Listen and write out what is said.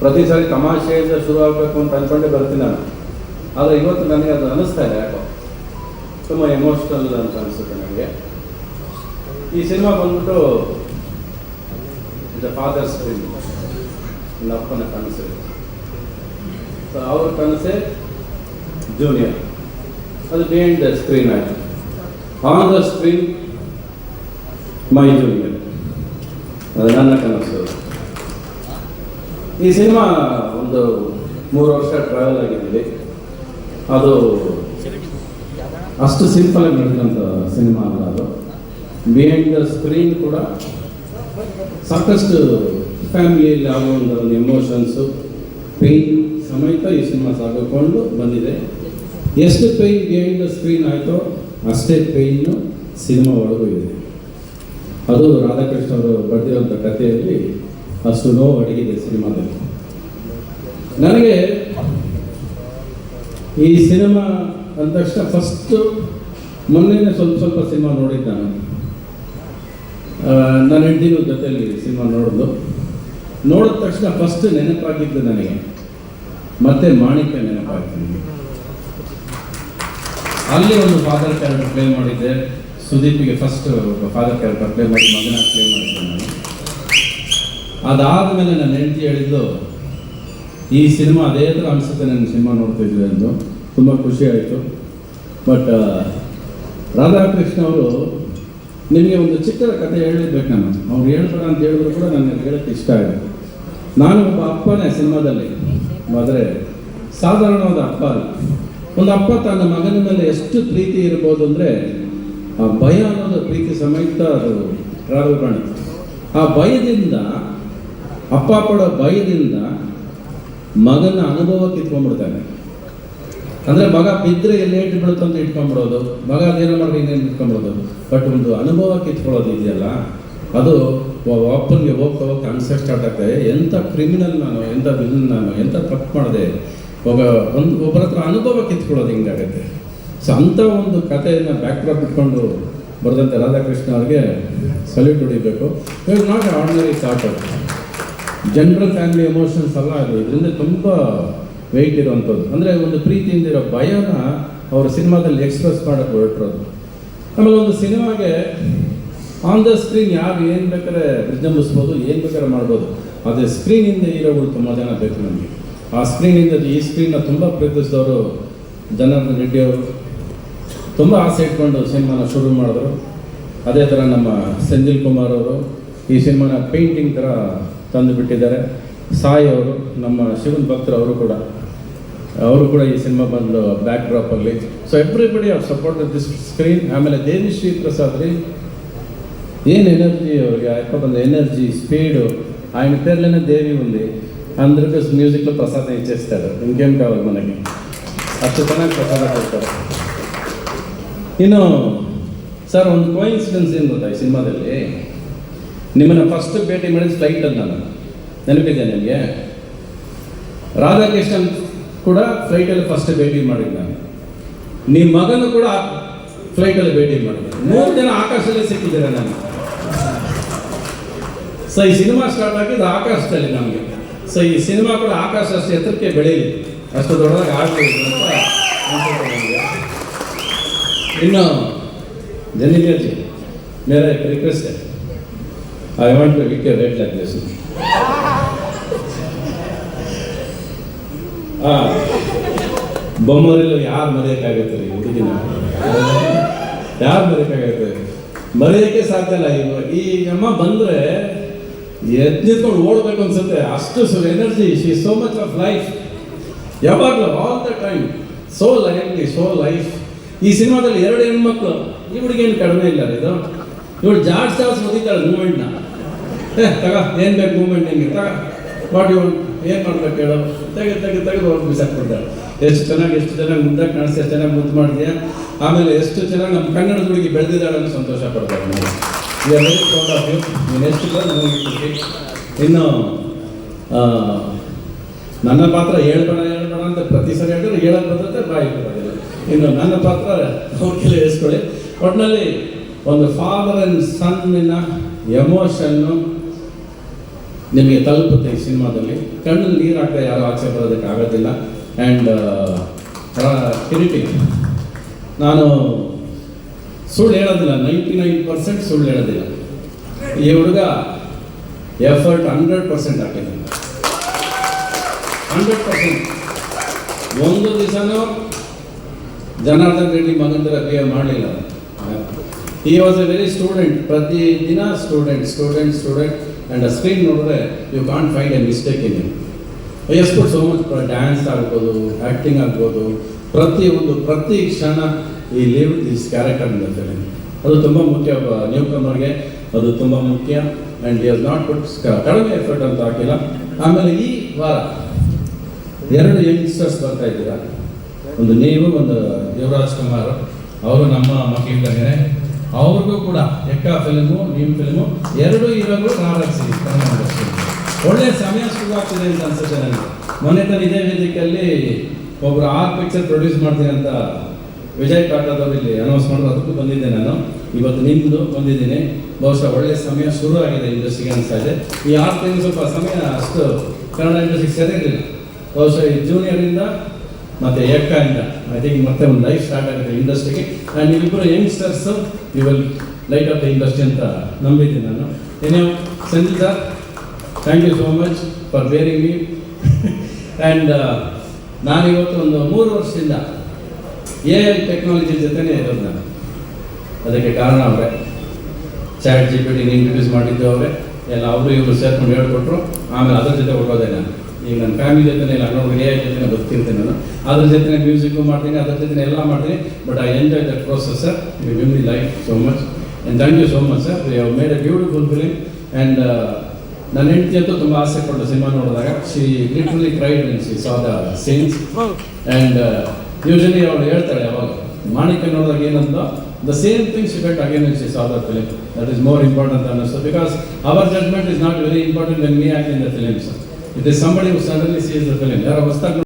ಪ್ರತಿ ಸಾರಿ ತಮಾಷೆಯಿಂದ ಶುರು ಆಗಬೇಕು ಅಂತ ಅಂದ್ಕೊಂಡೇ ಬರ್ತೀನಿ ನಾನು. ಆದರೆ ಇವತ್ತು ನನಗೆ ಅದು ಅನ್ನಿಸ್ತಾ ಇದೆ ಯಾಕೋ. ತುಂಬ ಎಮೋಷ್ನಲ್ ಅಂತ ಅನಿಸುತ್ತೆ ನನಗೆ. ಈ ಸಿನಿಮಾ ಬಂದ್ಬಿಟ್ಟು ಇದು ಫಾದರ್ಸ್ ಸ್ಕ್ರೀನ್ ನನ್ನ ಅಪ್ಪನ ಕನಸು. ಸೊ ಅವ್ರ ಕನಸೇ ಜೂನಿಯರ್ ಅದು ಬಿಹೈಂಡ್ ದ ಸ್ಕ್ರೀನ್ ಆಯಿತು. On the screen my junior ನನ್ನ ಕನಸು. ಈ ಸಿನಿಮಾ ಒಂದು ಮೂರು ವರ್ಷ ಟ್ರಾವೆಲ್ ಆಗಿದ್ದೀವಿ. ಅದು ಅಷ್ಟು ಸಿಂಪಲ್ ಆಗಿ ನಡೆದಂಥ ಸಿನಿಮಾ ಅಲ್ಲ ಅದು. ಬಿಹೈಂಡ್ ದ ಸ್ಕ್ರೀನ್ ಕೂಡ ಸಾಕಷ್ಟು ಫ್ಯಾಮಿಲಿಯಲ್ಲಿ ಆಗೋ ಒಂದು ಒಂದು ಎಮೋಷನ್ಸು ಪೇಯ್ನ್ ಸಮೇತ ಈ ಸಿನಿಮಾ ಸಾಗಿಕೊಂಡು ಬಂದಿದೆ. ಎಷ್ಟು ಪೇಯ್ನ್ ಬಿಹೈಂಡ್ ದ ಸ್ಕ್ರೀನ್ ಆಯಿತೋ ಅಷ್ಟೇ ಪೇಯ್ನು ಸಿನಿಮಾ ಒಳಗೂ ಇದೆ. ಅದು ರಾಧಾಕೃಷ್ಣ ಅವರು ಬರೆದಿರೋಂಥ ಕಥೆಯಲ್ಲಿ ಅಷ್ಟು ನೋವು ಅಡಗಿದೆ ಸಿನಿಮಾದಲ್ಲಿ. ನನಗೆ ಈ ಸಿನಿಮಾ ಅಂದ ತಕ್ಷಣ ಫಸ್ಟು ಮೊನ್ನೆನೇ ಸ್ವಲ್ಪ ಸ್ವಲ್ಪ ಸಿನಿಮಾ ನೋಡಿದ್ದ ನಾನು. ನಾನು ನನ್ನ ಹೆಂಡತಿನೂ ಜೊತೆಯಲ್ಲಿ ಸಿನಿಮಾ ನೋಡಿದ್ಲು. ನೋಡಿದ ತಕ್ಷಣ ಫಸ್ಟ್ ನೆನಪಾಗಿದ್ದು ನನಗೆ. ಮತ್ತೆ ಮಾಣಿಕ ನೆನಪಾಗಿತ್ತು ನನಗೆ. ಅಲ್ಲಿ ಒಂದು ಫಾದರ್ ಕ್ಯಾರೆಕ್ಟರ್ ಪ್ಲೇ ಮಾಡಿದ್ದೆ. ಸುದೀಪಿಗೆ ಫಸ್ಟ್ ಫಾದರ್ ಕ್ಯಾರೆಕ್ಟರ್ ಪ್ಲೇ ಮಾಡಿ, ಮಗನ ಪ್ಲೇ ಮಾಡಿದ್ದೆ ನಾನು. ಅದಾದಮೇಲೆ ನನ್ನ ಹೆಂಡತಿ ಹೇಳಿದ್ದು, ಈ ಸಿನಿಮಾ ಅದೇ ಥರ ಅನಿಸುತ್ತೆ ನನ್ನ ಸಿನಿಮಾ ನೋಡ್ತಿದ್ವಿ ಎಂದು ತುಂಬ ಖುಷಿ ಆಯಿತು. ಬಟ್ ರಾಧಾಕೃಷ್ಣ ಅವರು ನಿಮಗೆ ಒಂದು ಚಿಕ್ಕದ ಕಥೆ ಹೇಳಿರ್ಬೇಕು ನಾನು. ಅವ್ರು ಹೇಳ್ಬೇಡ ಅಂತ ಹೇಳಿದ್ರು ಕೂಡ ನನಗೆ ಹೇಳೋಕ್ಕೆ ಇಷ್ಟ ಆಗಿದೆ. ನಾನು ಒಬ್ಬ ಅಪ್ಪನೇ ಸಿನಿಮಾದಲ್ಲಿ. ಆದರೆ ಸಾಧಾರಣವಾದ ಅಪ್ಪ ಅಲ್ಲ ಒಂದು ಅಪ್ಪ ತನ್ನ ಮಗನ ಮೇಲೆ ಎಷ್ಟು ಪ್ರೀತಿ ಇರ್ಬೋದು ಅಂದರೆ ಭಯ ಅನ್ನೋದು ಪ್ರೀತಿ ಸಮೇತ ಅದು ಟ್ರಾವೆಲ್ ಪ್ರಾಣಿ ಆ ಭಯದಿಂದ, ಅಪ್ಪ ಪಡೋ ಭಯದಿಂದ ಮಗನ ಅನುಭವ ಕಿತ್ಕೊಂಡ್ಬಿಡ್ತಾನೆ ಅಂದ್ರೆ ಮಗ ಬಿದ್ದರೆ ಎಲ್ಲಿ ಏಟು ಬೀಳುತ್ತೆ ಅಂತ ಇಟ್ಕೊಂಡ್ಬಿಡೋದು, ಮಗ ಅದೇನೋ ಮಾಡಿ ಇನ್ನೇನು ಇಟ್ಕೊಂಡ್ಬಿಡೋದು. ಬಟ್ ಒಂದು ಅನುಭವ ಕಿತ್ಕೊಳ್ಳೋದು ಇದೆಯಲ್ಲ, ಅದು ಒಬ್ಬ ಅಪ್ಪನಿಗೆ ಹೋಗ್ತಾ ಹೋಗ್ತಾ ಅನ್ಸಕ್ ಸ್ಟಾರ್ಟ್ ಆಗ್ತದೆ ಎಂಥ ಕ್ರಿಮಿನಲ್ ನಾನು ಎಂಥ ವಿಲನ್ ನಾನು ಎಂಥ ತಪ್ಪು ಮಾಡಿದೆ. ಒಬ್ಬ ಒಂದು ಒಬ್ಬರ ಹತ್ರ ಅನುಭವ ಕಿತ್ಕೊಳ್ಳೋದು ಹಿಂಗಾಗತ್ತೆ. ಸೊ ಅಂಥ ಒಂದು ಕಥೆಯನ್ನು ಬ್ಯಾಕ್ಡ್ರಾಪ್ ಇಟ್ಕೊಂಡು ಬರೆದಂಥ ರಾಧಾಕೃಷ್ಣ ಅವ್ರಿಗೆ ಸಲ್ಯೂಟ್ ಹೊಡಿಬೇಕು. ಇವಾಗ not ordinary thought general family emotions ಎಲ್ಲ ಅದು. ಇದರಿಂದ ತುಂಬ ವೆಯ್ಟ್ ಇರುವಂಥದ್ದು. ಅಂದರೆ ಒಂದು ಪ್ರೀತಿಯಿಂದ ಇರೋ ಭಯನ ಅವರು ಸಿನಿಮಾದಲ್ಲಿ ಎಕ್ಸ್ಪ್ರೆಸ್ ಮಾಡೋಕ್ಕೆ ಹೊರಟಿರೋದು. ಆಮೇಲೆ ಒಂದು ಸಿನಿಮಾಗೆ ಆನ್ ದ ಸ್ಕ್ರೀನ್ ಯಾರು ಏನು ಬೇಕಾದ್ರೆ ವಿಜೃಂಭಿಸ್ಬೋದು ಏನು ಬೇಕಾದ್ರೆ ಮಾಡ್ಬೋದು. ಅದೇ ಸ್ಕ್ರೀನಿಂದ ಹೀರೋಗಳು ತುಂಬ ಜನ ಬೇಕು ನಮಗೆ. ಆ ಸ್ಕ್ರೀನಿಂದ ಈ ಸ್ಕ್ರೀನ್ನ ತುಂಬ ಪ್ರೀತಿಸಿದವರು ಜನಾರ್ದನ್ ರೆಡ್ಡಿ ತುಂಬ ಆಸೆ ಇಟ್ಕೊಂಡು ಸಿನಿಮಾನ ಶುರು ಮಾಡಿದ್ರು ಅದೇ ಥರ ನಮ್ಮ ಸೆಂಜಿಲ್ ಕುಮಾರ್ ಅವರು ಈ ಸಿನಿಮಾನ ಪೇಂಟಿಂಗ್ ಥರ ತಂದು ಬಿಟ್ಟಿದ್ದಾರೆ ಸಾಯಿ ಅವರು ನಮ್ಮ ಶಿವನ್ ಭಕ್ತರು ಅವರು ಕೂಡ ಅವರು ಕೂಡ ಈ ಸಿನಿಮಾ ಬಂದು ಬ್ಯಾಕ್ ಡ್ರಾಪಲ್ಲಿ so everybody are support this screen ಆಮೇಲೆ ದೇವಿಶ್ರೀ ಪ್ರಸಾದ್ ರೀ ಏನು ఎనర్జీ అప్ప కొంత ఎనర్జీ స్పీడ్ ఆయన పేర్లోనే దేవి ఉంది అందరికీ మ్యూజిక్లో ప్రసాదం ఇచ్చేస్తాడు ఇంకేం ಮನೆಗೆ ಅಷ್ಟು ಚೆನ್ನಾಗಿ ప్రసాదం పెడతారు ಇನ್ನು, ಸರ್, ಒಂದು ಕೋಇನ್ಸಿಡೆನ್ಸ್ ಏನು ಗೊತ್ತಾ ಈ ಸಿನಿಮಾದಲ್ಲಿ? ನಿಮ್ಮನ್ನು ಫಸ್ಟ್ ಭೇಟಿ ಮಾಡಿದ ಫ್ಲೈಟಲ್ಲಿ ನಾನು. ನೆನಪಿದೆ ನಿಮಗೆ? ರಾಧಾಕೃಷ್ಣನ್ ಕೂಡ ಫ್ಲೈಟಲ್ಲಿ ಫಸ್ಟ್ ಭೇಟಿ ಮಾಡಿದ್ದು ನಾನು. ನಿಮ್ಮ ಮಗನು ಕೂಡ ಫ್ಲೈಟಲ್ಲಿ ಭೇಟಿ ಮಾಡಿದೆ ಮೂರು ಜನ ಆಕಾಶದಲ್ಲಿ ಸಿಕ್ಕಿದ್ದೇನೆ ನಾನು ಸೊ ಈ ಸಿನಿಮಾ ಸ್ಟಾರ್ಟ್ ಆಗಿದ್ದು ಆಕಾಶದಲ್ಲಿ ನಮಗೆ. ಸೊ ಈ ಸಿನಿಮಾ ಕೂಡ ಆಕಾಶ ಅಷ್ಟು ಎತ್ತರಕ್ಕೆ ಬೆಳೆಯಲಿ ಅಷ್ಟು ದೊಡ್ಡದಾಗಿ ಆಗಲಿ ಅಂತ. ಇನ್ನು ಜನಿಕರ್ಜಿ ಮೇರ request I want to wick rate like this ಬೊಮ್ಮರಿಲ್ಲ ಯಾರು ಮರೆಯೋಕ್ಕಾಗತ್ತೆ ರೀ ಹುಡುಗಿನ? ಯಾರು ಮರೆಯೋಕ್ಕಾಗತ್ತೆ? ಮರೆಯೋಕ್ಕೆ ಸಾಧ್ಯ ಇಲ್ಲ ಇವಾಗ ಈ ಅಮ್ಮ ಬಂದರೆ ಎದ್ದಿತ್ಕೊಂಡು ಓಡಬೇಕು ಅನ್ಸುತ್ತೆ. ಅಷ್ಟು so energy she so much of life ಯಾವಾಗಲೂ ಆಲ್ ದ ಟೈಮ್ ಸೋ ಲೈಫ್ಲಿ ಸೋ ಲೈಫ್ ಈ ಸಿನಿಮಾದಲ್ಲಿ ಎರಡು ಹೆಣ್ಮಕ್ಳು, ಈ ಹುಡುಗೇನು ಕಡಿಮೆ ಇಲ್ಲ ಇದು? ಇವಳು ಜಾಡ್ ಜಾಡ್ಸ್ ಓದಿದ್ದಾಳೆ ಮೂಮೆಂಟ್ನ ಏ, ತಗ, ಏನು ಬೇಕು ಮೂಮೆಂಟ್ ನಿಮಗೆ ತಗ ವಾಟ್ ಯು ಏನು ಮಾಡ್ಬೇಕು ಹೇಳು? ತೆಗೆ ತೆಗೆ ತೆಗೆದು ಅವ್ರು ಬಿಸಾಕ್ಬಿಡ್ತಾಳೆ ಎಷ್ಟು ಚೆನ್ನಾಗಿ ಎಷ್ಟು ಚೆನ್ನಾಗಿ ಮುಂದೆ ಕಾಣಿಸ್ತಾ ಚೆನ್ನಾಗಿ ಮುದ್ದು ಮಾಡಿದ್ಯಾ ಆಮೇಲೆ ಎಷ್ಟು ಚೆನ್ನಾಗಿ ನಮ್ಮ ಕನ್ನಡದ ಹುಡುಗಿ ಬೆಳೆದಿದ್ದಾಳೆ ಅಂತ ಸಂತೋಷ ಪಡ್ತಾರೆ ಎಷ್ಟು ಇನ್ನು ನನ್ನ ಪಾತ್ರ ಹೇಳ್ಬೇಡ ಹೇಳ್ಬೇಡ ಅಂತ ಪ್ರತಿ ಸರಿ ಹೇಳಿದ್ರೆ, ಹೇಳಕ್ ಬರ್ತದೆ ಬಾಯಿ ಬರೋದಿಲ್ಲ ಇನ್ನು ನನ್ನ ಪಾತ್ರ ಅವ್ರಿಗೆಲ್ಲ ಒಟ್ನಲ್ಲಿ ಒಟ್ಟಿನಲ್ಲಿ ಒಂದು ಫಾದರ್ ಆ್ಯಂಡ್ ಸನ್ನಿನ ಎಮೋಷನ್ನು ನಿಮಗೆ ತಲುಪುತ್ತೆ ಈ ಸಿನಿಮಾದಲ್ಲಿ. ಕಣ್ಣಲ್ಲಿ ನೀರು ಹಾಕ್ತಾ ಯಾರು ಆಚೆ ಬರೋದಕ್ಕೆ ಆಗೋದಿಲ್ಲ. ಆ್ಯಂಡ್ ಕಿರೀಟಿ, ನಾನು ಸುಳ್ಳು ಹೇಳೋದಿಲ್ಲ. ನೈಂಟಿ ನೈನ್ ಪರ್ಸೆಂಟ್ ಸುಳ್ಳು ಹೇಳೋದಿಲ್ಲ. ಈ ಹುಡುಗ ಎಫರ್ಟ್ ಹಂಡ್ರೆಡ್ ಪರ್ಸೆಂಟ್ ಹಾಕಿದ್ದಾನೆ. ಹಂಡ್ರೆಡ್ ಒಂದು ದಿವಸನೂ ಜನಾರ್ದನ್ ರೆಡ್ಡಿ ಮಗಂದ್ರ ಬಿಹೇವ್ ಮಾಡಲಿಲ್ಲ. ಈ ವಾಸ್ ಎ ವೆರಿ ಸ್ಟೂಡೆಂಟ್ ಪ್ರತಿ ದಿನ ಸ್ಟೂಡೆಂಟ್ ಸ್ಟೂಡೆಂಟ್ ಸ್ಟೂಡೆಂಟ್ ಆ್ಯಂಡ್ ಆ ಸ್ಕ್ರೀನ್ ನೋಡಿದ್ರೆ you can't find a mistake in S ಎಷ್ಟು ಸೋ ಮಚ್ ಡ್ಯಾನ್ಸ್ ಆಗ್ಬೋದು ಆ್ಯಕ್ಟಿಂಗ್ ಆಗ್ಬೋದು ಪ್ರತಿಯೊಂದು ಪ್ರತಿ ಕ್ಷಣ ಈ ಲಿವ್ ದಿಸ್ ಕ್ಯಾರೆಕ್ಟರ್ ಇನ್ ಅದು ತುಂಬ ಮುಖ್ಯ ನ್ಯೂ ಕಮರ್ಗೆ ಅದು ತುಂಬ ಮುಖ್ಯ ಆ್ಯಂಡ್ ಯಸ್ ನಾಟ್ ಪುಟ್ ಕಡಿಮೆ ಎಫರ್ಟ್ ಅಂತ ಹಾಕಿಲ್ಲ. ಆಮೇಲೆ ಈ ವಾರ ಎರಡು ಯಂಗ್ಸ್ಟರ್ಸ್ ಬರ್ತಾ ಇದ್ದೀರಾ? ಒಂದು ನೀವು, ಒಂದು ದೇವರಾಜ್ ಕುಮಾರ್, ಅವರು ನಮ್ಮ ಮಕ್ಕಳಿದ್ದಾರೆ ಅವ್ರಿಗೂ ಕೂಡ ಎಕ್ಕ ಫಿಲ್ಮು ನಿಮ್ಮ ಫಿಲ್ಮು ಎರಡು ಕನ್ನಡ industry. ಒಳ್ಳೆ ಸಮಯ ಶುರುವಾಗ್ತಿದೆ ಅಂತ ಅನ್ಸುತ್ತೆ ನನಗೆ. ಮೊನ್ನೆ ತಾನು ಇದೇ ವೇದಿಕೆಯಲ್ಲಿ ಒಬ್ರು ಆರು ಪಿಕ್ಚರ್ ಪ್ರೊಡ್ಯೂಸ್ ಮಾಡ್ತೀನಿ ಅಂತ ವಿಜಯ್ ಕಾಟಾದವ್ರು ಇಲ್ಲಿ ಅನೌನ್ಸ್ ಮಾಡಿದ್ರು. ಅದಕ್ಕೂ ಬಂದಿದ್ದೆ ನಾನು. ಇವತ್ತು ನಿಮ್ಮದು ಬಂದಿದ್ದೀನಿ. ಬಹುಶಃ ಒಳ್ಳೆ ಸಮಯ ಶುರು ಆಗಿದೆ ಇಂಡಸ್ಟ್ರಿಗೆ ಅನಿಸ್ತಾ ಇದೆ. ಈ ಆರು ತಿಂಗಳು ಸ್ವಲ್ಪ ಸಮಯ ಅಷ್ಟು ಕನ್ನಡ ಇಂಡಸ್ಟ್ರಿಗೆ ಸರಿಯಿರಲಿಲ್ಲ ಬಹುಶಃ ಜೂನಿಯರಿಂದ ಮತ್ತು ಏಕಾಯಿಂದ ಐ ಥಿಂಕ್ ಮತ್ತೆ ಒಂದು ಲೈಫ್ ಸ್ಟಾರ್ಟ್ ಆಗುತ್ತೆ ಇಂಡಸ್ಟ್ರಿಗೆ ಆ್ಯಂಡ್ ನೀವಿಬ್ಬರು youngsters you will light of the industry ಅಂತ ನಂಬಿದ್ದೀನಿ ನಾನು. ಏನೇ Sanjith sir thank you so much for bearing me and ನಾನಿವತ್ತು ಒಂದು ಮೂರು ವರ್ಷದಿಂದ ಎ ಐ ಟೆಕ್ನಾಲಜಿ ಜೊತೆನೇ ಇರೋದು ನಾನು. ಅದಕ್ಕೆ ಕಾರಣ ಅವರೇ. ಚಾಟ್ ಜಿ ಪಿ ಟಿನ ಇಂಟ್ರೊಡ್ಯೂಸ್ ಮಾಡಿದ್ದು ಅವರೇ ಎಲ್ಲ ಅವರು ಇವರು ಸೇರ್ಕೊಂಡು ಹೇಳ್ಕೊಟ್ರು. ಆಮೇಲೆ ಅದ್ರ ಜೊತೆ ಹೊರಡೋದೆ ನಾನು. ಈಗ ನನ್ನ ಫ್ಯಾಮಿಲಿ ಜೊತೆ ಇಲ್ಲ ಎ ಐ ಜೊತೆ ಬರ್ತಿರ್ತೇನೆ ನಾನು. ಅದ್ರ ಜೊತೆ ಮ್ಯೂಸಿಕ್ಕು ಮಾಡ್ತೀನಿ, ಅದ್ರ ಜೊತೆ ಎಲ್ಲ ಮಾಡ್ತೀನಿ but I enjoy that process sir you give me life so much and thank you so much sir you have made a beautiful film and ನನ್ನ ಹೆಂಡತಿ ಅಂತೂ ತುಂಬ ಆಸೆ ಪಟ್ಟು ಸಿನಿಮಾ ನೋಡಿದಾಗ. She literally cried in she saw the scenes and usually ಅವಳು ಹೇಳ್ತಾಳೆ ಯಾವಾಗ ಮಾಣಿಕ್ಯ ನೋಡಿದಾಗ ಏನಂತ? The same thing she felt again she saw the film that is more important ಅನ್ನಿಸ್ತು because our judgment is not very important when me act in the If there's somebody who suddenly sees the film,